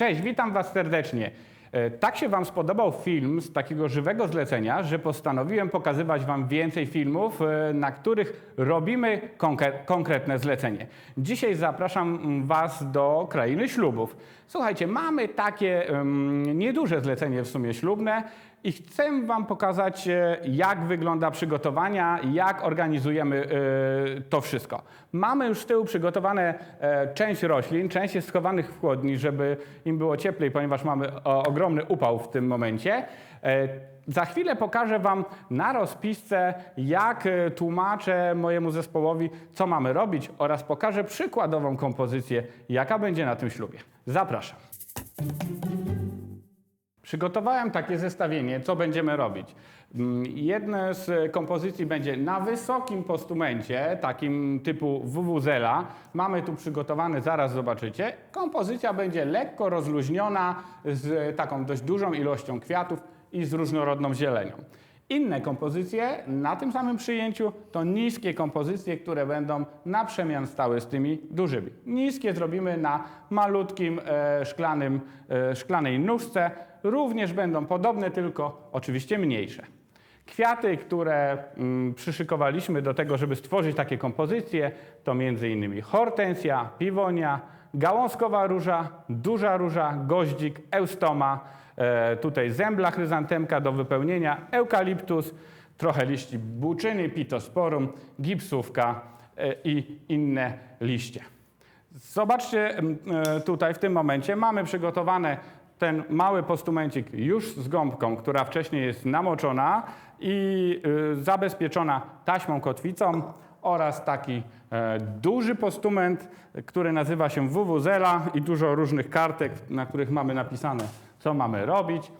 Cześć, witam Was serdecznie. E, Tak się Wam spodobał film z takiego żywego zlecenia, że postanowiłem pokazywać Wam więcej filmów, e, na których robimy konkre- konkretne zlecenie. Dzisiaj zapraszam mm, Was do krainy ślubów. Słuchajcie, mamy takie em, nieduże zlecenie w sumie ślubne i chcę Wam pokazać, e, jak wygląda przygotowania, jak organizujemy e, to wszystko. Mamy już z tyłu przygotowane e, część roślin, część jest schowanych w chłodni, żeby im było cieplej, ponieważ mamy ogromny upał w tym momencie. Za chwilę pokażę Wam na rozpisce, jak tłumaczę mojemu zespołowi, co mamy robić oraz pokażę przykładową kompozycję, jaka będzie na tym ślubie. Zapraszam. Przygotowałem takie zestawienie, co będziemy robić. Mm, Jedna z kompozycji będzie na wysokim postumencie, takim typu WWZela. Mamy tu przygotowane, zaraz zobaczycie. Kompozycja będzie lekko rozluźniona z taką dość dużą ilością kwiatów i z różnorodną zielenią. Inne kompozycje na tym samym przyjęciu to niskie kompozycje, które będą na przemian stały z tymi dużymi. Niskie zrobimy na malutkim e, szklanym, e, szklanej nóżce. Również będą podobne, tylko oczywiście mniejsze. Kwiaty, które mm, przyszykowaliśmy do tego, żeby stworzyć takie kompozycje, to m.in. hortensja, piwonia, gałązkowa róża, duża róża, goździk, eustoma, tutaj zębla chryzantemka do wypełnienia, eukaliptus, trochę liści buczyny, pitosporum, gipsówka e, i inne liście. Zobaczcie e, tutaj w tym momencie mamy przygotowane ten mały postumencik już z gąbką, która wcześniej jest namoczona i zabezpieczona taśmą kotwicą oraz taki e, duży postument, który nazywa się WWZela i dużo różnych kartek, na których mamy napisane, co mamy robić.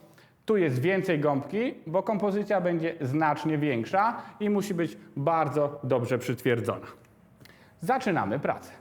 Tu jest więcej gąbki, bo kompozycja będzie znacznie większa i musi być bardzo dobrze przytwierdzona. Zaczynamy pracę.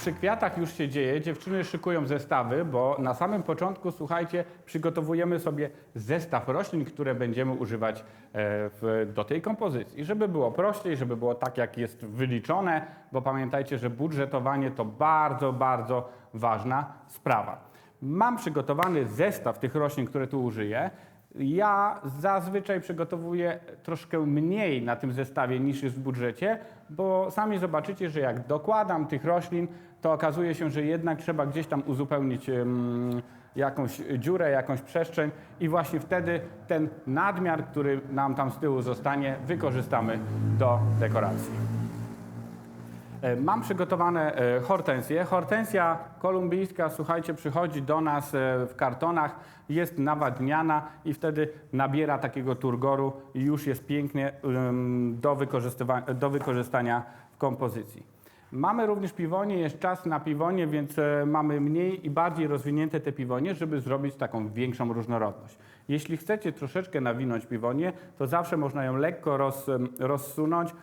Przy kwiatach już się dzieje, dziewczyny szykują zestawy, bo na samym początku, słuchajcie, przygotowujemy sobie zestaw roślin, które będziemy używać e, w, do tej kompozycji. Żeby było prościej, żeby było tak, jak jest wyliczone, bo pamiętajcie, że budżetowanie to bardzo, bardzo ważna sprawa. Mam przygotowany zestaw tych roślin, które tu użyję. Ja zazwyczaj przygotowuję troszkę mniej na tym zestawie niż jest w budżecie, bo sami zobaczycie, że jak dokładam tych roślin, to okazuje się, że jednak trzeba gdzieś tam uzupełnić jakąś dziurę, jakąś przestrzeń i właśnie wtedy ten nadmiar, który nam tam z tyłu zostanie, wykorzystamy do dekoracji. E, Mam przygotowane e, hortensje. Hortensja kolumbijska, słuchajcie, przychodzi do nas e, w kartonach, jest nawadniana i wtedy nabiera takiego turgoru i już jest pięknie do, do wykorzystania w kompozycji. Mamy również piwonie, jest czas na piwonie, więc mamy mniej i bardziej rozwinięte te piwonie, żeby zrobić taką większą różnorodność. Jeśli chcecie troszeczkę nawinąć piwonię, to zawsze można ją lekko roz, rozsunąć,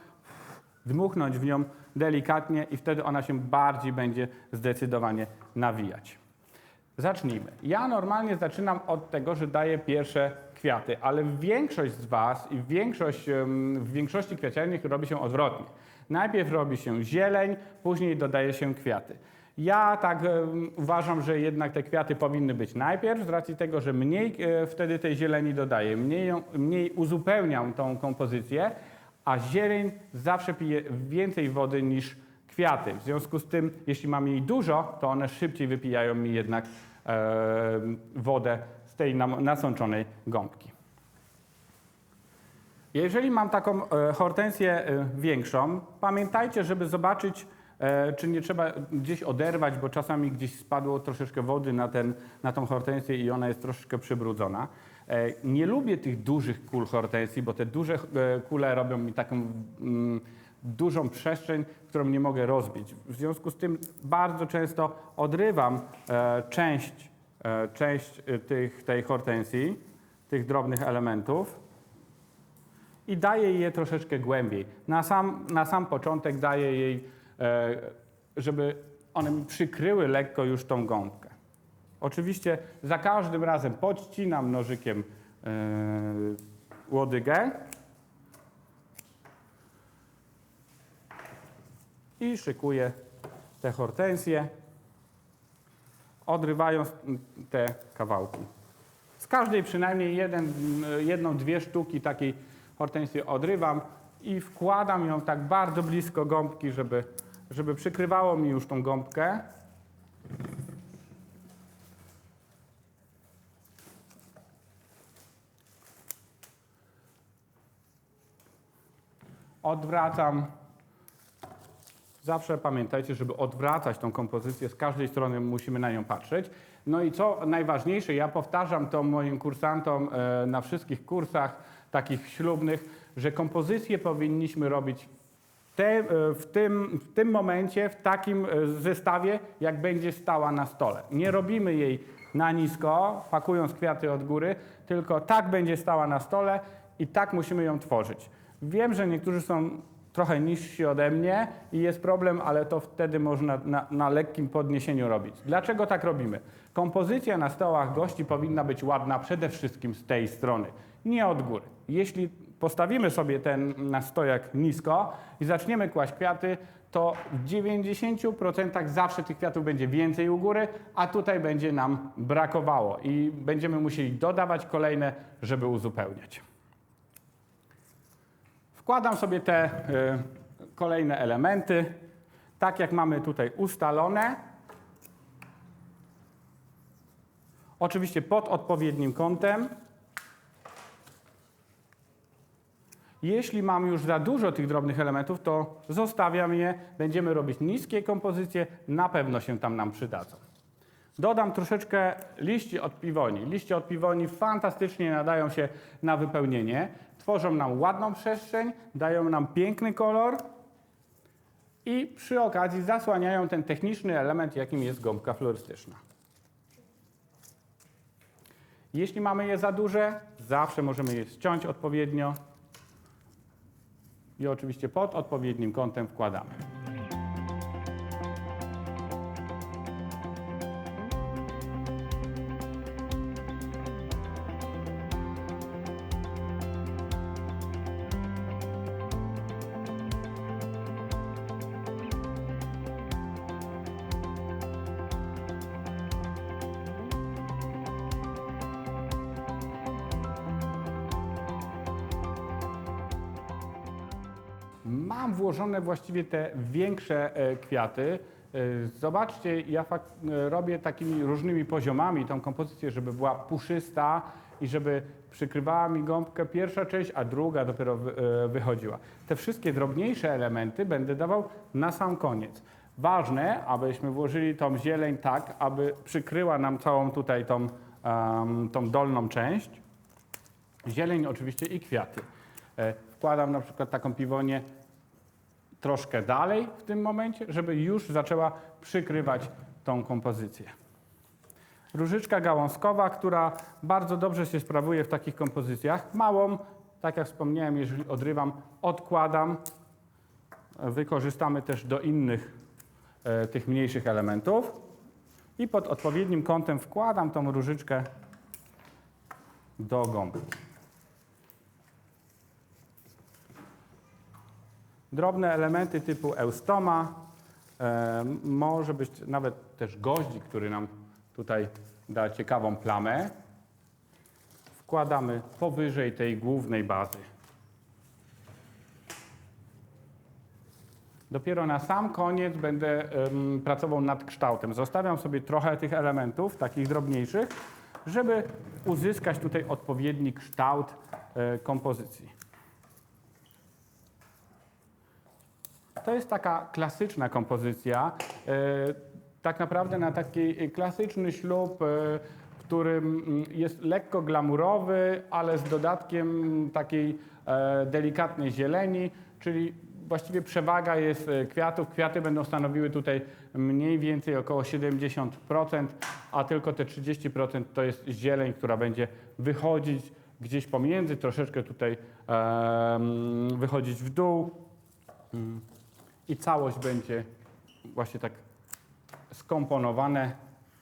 dmuchnąć w nią delikatnie i wtedy ona się bardziej będzie zdecydowanie nawijać. Zacznijmy. Ja normalnie zaczynam od tego, że daję pierwsze kwiaty, ale większość z Was i większość, w większości kwiaciarni robi się odwrotnie. Najpierw robi się zieleń, później dodaje się kwiaty. Ja tak uważam, że jednak te kwiaty powinny być najpierw, z racji tego, że mniej e, wtedy tej zieleni dodaję, mniej, mniej uzupełniam tą kompozycję, a zieleń zawsze pije więcej wody niż kwiaty. W związku z tym, jeśli mam jej dużo, to one szybciej wypijają mi jednak e, wodę z tej nasączonej gąbki. Jeżeli mam taką e, hortensję e, większą, pamiętajcie, żeby zobaczyć, e, czy nie trzeba gdzieś oderwać, bo czasami gdzieś spadło troszeczkę wody na, ten, na tą hortensję i ona jest troszeczkę przybrudzona. E, nie lubię tych dużych kul hortensji, bo te duże e, kule robią mi taką mm, dużą przestrzeń, którą nie mogę rozbić. W związku z tym bardzo często odrywam e, część, część tych, tej hortensji, tych drobnych elementów i daję je troszeczkę głębiej. Na sam, na sam początek daję jej żeby one mi przykryły lekko już tą gąbkę. Oczywiście za każdym razem podcinam nożykiem yy, łodygę i szykuję te hortensje, odrywając te kawałki. Z każdej przynajmniej jeden, jedną, dwie sztuki takiej hortensji odrywam i wkładam ją tak bardzo blisko gąbki, żeby, żeby przykrywało mi już tą gąbkę. Odwracam. Zawsze pamiętajcie, żeby odwracać tą kompozycję, z każdej strony musimy na nią patrzeć. No i co najważniejsze, ja powtarzam to moim kursantom e, na wszystkich kursach takich ślubnych, że kompozycję powinniśmy robić te, e, w, tym, w tym momencie, w takim e, zestawie, jak będzie stała na stole. Nie robimy jej na nisko, pakując kwiaty od góry, tylko tak będzie stała na stole i tak musimy ją tworzyć. Wiem, że niektórzy są trochę niżsi ode mnie i jest problem, ale to wtedy można na, na lekkim podniesieniu robić. Dlaczego tak robimy? Kompozycja na stołach gości powinna być ładna przede wszystkim z tej strony, nie od góry. Jeśli postawimy sobie ten na stojak nisko i zaczniemy kłaść kwiaty, to w 90% zawsze tych kwiatów będzie więcej u góry, a tutaj będzie nam brakowało i będziemy musieli dodawać kolejne, żeby uzupełniać. Wkładam sobie te y, kolejne elementy, tak jak mamy tutaj ustalone. Oczywiście pod odpowiednim kątem. Jeśli mam już za dużo tych drobnych elementów, to zostawiam je, będziemy robić niskie kompozycje, na pewno się tam nam przydadzą. Dodam troszeczkę liści od piwoni. Liście od piwoni fantastycznie nadają się na wypełnienie. Tworzą nam ładną przestrzeń, dają nam piękny kolor i przy okazji zasłaniają ten techniczny element, jakim jest gąbka florystyczna. Jeśli mamy je za duże, zawsze możemy je ściąć odpowiednio i oczywiście pod odpowiednim kątem wkładamy. Mam włożone właściwie te większe e, kwiaty. E, Zobaczcie, ja e, robię takimi różnymi poziomami tą kompozycję, żeby była puszysta i żeby przykrywała mi gąbkę pierwsza część, a druga dopiero wy- wychodziła. Te wszystkie drobniejsze elementy będę dawał na sam koniec. Ważne, abyśmy włożyli tą zieleń tak, aby przykryła nam całą tutaj tą, tą dolną część. Zieleń oczywiście i kwiaty. Wkładam na przykład taką piwonię troszkę dalej w tym momencie, żeby już zaczęła przykrywać tą kompozycję. Różyczka gałązkowa, która bardzo dobrze się sprawuje w takich kompozycjach. Małą, tak jak wspomniałem, jeżeli odrywam, odkładam. Wykorzystamy też do innych e, tych mniejszych elementów. I pod odpowiednim kątem wkładam tą różyczkę do gąbki. Drobne elementy typu eustoma, e, może być nawet też goździk, który nam tutaj da ciekawą plamę. Wkładamy powyżej tej głównej bazy. Dopiero na sam koniec będę pracował nad kształtem. Zostawiam sobie trochę tych elementów, takich drobniejszych, żeby uzyskać tutaj odpowiedni kształt e, kompozycji. To jest taka klasyczna kompozycja. e, Tak naprawdę na taki klasyczny ślub, e, w którym mm, jest lekko glamurowy, ale z dodatkiem takiej e, delikatnej zieleni, czyli właściwie przewaga jest kwiatów. Kwiaty będą stanowiły tutaj mniej więcej około 70%, a tylko te 30% to jest zieleń, która będzie wychodzić gdzieś pomiędzy, troszeczkę tutaj em, wychodzić w dół i całość będzie właśnie tak skomponowane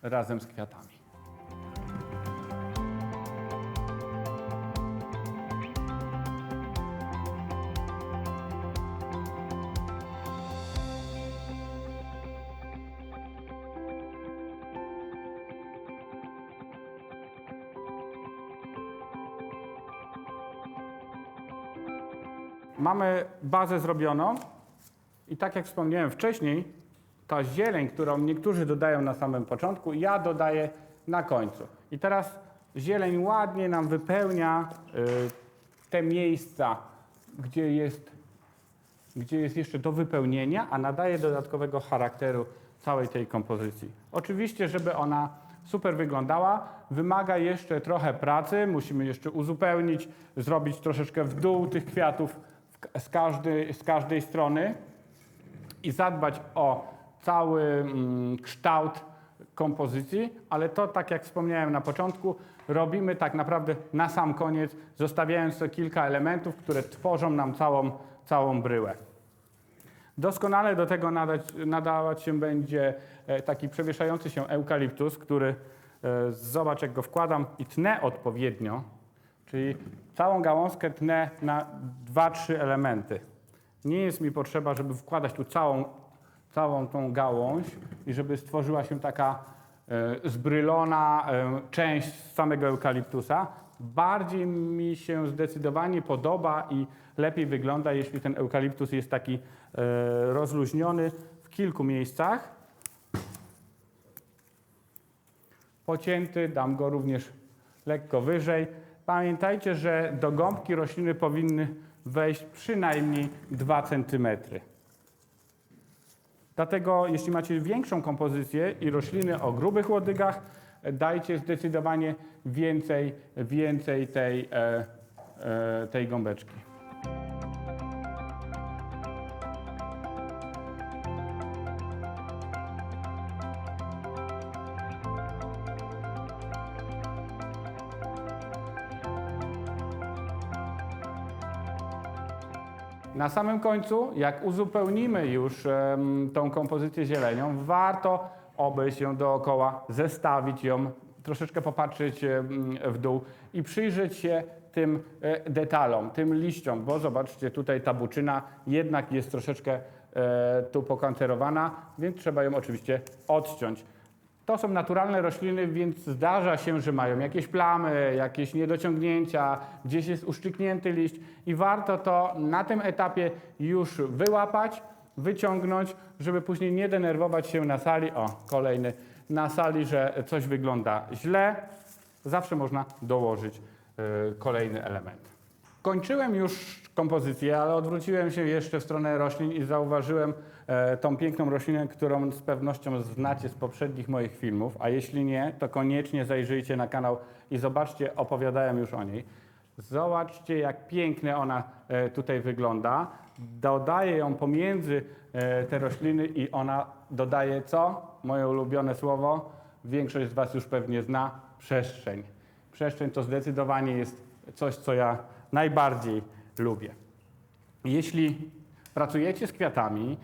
razem z kwiatami. Mamy bazę zrobioną i tak jak wspomniałem wcześniej, ta zieleń, którą niektórzy dodają na samym początku, ja dodaję na końcu. I teraz zieleń ładnie nam wypełnia y, te miejsca, gdzie jest, gdzie jest jeszcze do wypełnienia, a nadaje dodatkowego charakteru całej tej kompozycji. Oczywiście, żeby ona super wyglądała, wymaga jeszcze trochę pracy. Musimy jeszcze uzupełnić, zrobić troszeczkę w dół tych kwiatów z każdej, z każdej strony i zadbać o cały mm, kształt kompozycji, ale to, tak jak wspomniałem na początku, robimy tak naprawdę na sam koniec, zostawiając to kilka elementów, które tworzą nam całą, całą bryłę. Doskonale do tego nadać, nadawać się będzie e, taki przewieszający się eukaliptus, który e, zobacz jak go wkładam i tnę odpowiednio, czyli całą gałązkę tnę na dwa, trzy elementy. Nie jest mi potrzeba, żeby wkładać tu całą, całą tą gałąź i żeby stworzyła się taka e, zbrylona e, część samego eukaliptusa. Bardziej mi się zdecydowanie podoba i lepiej wygląda, jeśli ten eukaliptus jest taki e, rozluźniony w kilku miejscach. Pocięty, dam go również lekko wyżej. Pamiętajcie, że do gąbki rośliny powinny wejść przynajmniej 2 cm. Dlatego jeśli macie większą kompozycję i rośliny o grubych łodygach, dajcie zdecydowanie więcej, więcej tej, e, e, tej gąbeczki. Na samym końcu, jak uzupełnimy już tą kompozycję zielenią, warto obejść ją dookoła, zestawić ją, troszeczkę popatrzeć w dół i przyjrzeć się tym e, detalom, tym liściom, bo zobaczcie, tutaj ta buczyna jednak jest troszeczkę e, tu pokancerowana, więc trzeba ją oczywiście odciąć. To są naturalne rośliny, więc zdarza się, że mają jakieś plamy, jakieś niedociągnięcia, gdzieś jest uszczyknięty liść i warto to na tym etapie już wyłapać, wyciągnąć, żeby później nie denerwować się na sali. O, kolejny na sali, że coś wygląda źle. Zawsze można dołożyć y, kolejny element. Kończyłem już kompozycję, ale odwróciłem się jeszcze w stronę roślin i zauważyłem tą piękną roślinę, którą z pewnością znacie z poprzednich moich filmów, a jeśli nie, to koniecznie zajrzyjcie na kanał i zobaczcie, opowiadałem już o niej. Zobaczcie, jak pięknie ona e, tutaj wygląda. Dodaję ją pomiędzy e, te rośliny i ona dodaje co? Moje ulubione słowo, większość z Was już pewnie zna, przestrzeń. Przestrzeń to zdecydowanie jest coś, co ja najbardziej lubię. Jeśli pracujecie z kwiatami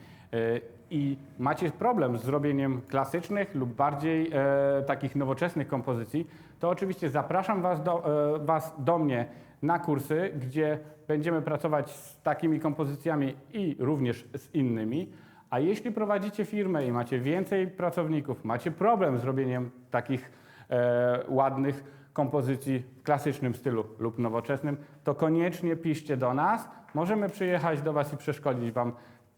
i macie problem z zrobieniem klasycznych lub bardziej e, takich nowoczesnych kompozycji, to oczywiście zapraszam was do, e, was do mnie na kursy, gdzie będziemy pracować z takimi kompozycjami i również z innymi. A jeśli prowadzicie firmę i macie więcej pracowników, macie problem z robieniem takich e, ładnych kompozycji w klasycznym stylu lub nowoczesnym, to koniecznie piszcie do nas. Możemy przyjechać do Was i przeszkolić Wam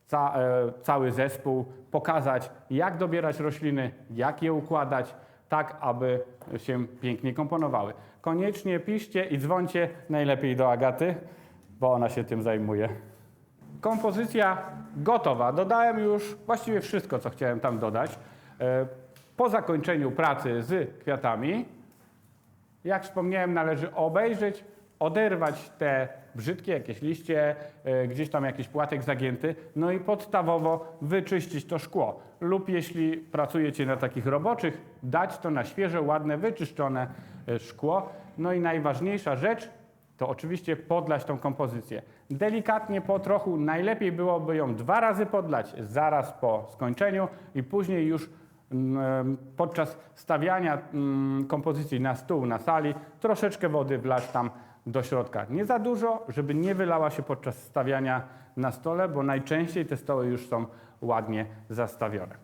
ca, e, cały zespół, pokazać jak dobierać rośliny, jak je układać, tak aby się pięknie komponowały. Koniecznie piszcie i dzwońcie najlepiej do Agaty, bo ona się tym zajmuje. Kompozycja gotowa. Dodałem już właściwie wszystko, co chciałem tam dodać. E, Po zakończeniu pracy z kwiatami, jak wspomniałem, należy obejrzeć, oderwać te brzydkie jakieś liście, e, gdzieś tam jakiś płatek zagięty, no i podstawowo wyczyścić to szkło. Lub jeśli pracujecie na takich roboczych, dać to na świeże, ładne, wyczyszczone e, szkło. No i najważniejsza rzecz, to oczywiście podlać tą kompozycję. Delikatnie po trochu, najlepiej byłoby ją dwa razy podlać zaraz po skończeniu i później już mm, podczas stawiania mm, kompozycji na stół, na sali, troszeczkę wody wlać tam do środka. Nie za dużo, żeby nie wylała się podczas stawiania na stole, bo najczęściej te stoły już są ładnie zastawione.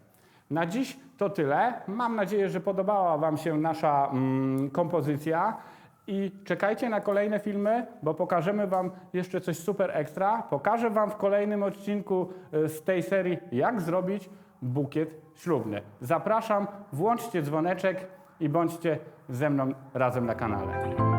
Na dziś to tyle. Mam nadzieję, że podobała Wam się nasza mm, kompozycja. I czekajcie na kolejne filmy, bo pokażemy Wam jeszcze coś super ekstra. Pokażę Wam w kolejnym odcinku y, z tej serii, jak zrobić bukiet ślubny. Zapraszam, włączcie dzwoneczek i bądźcie ze mną razem na kanale.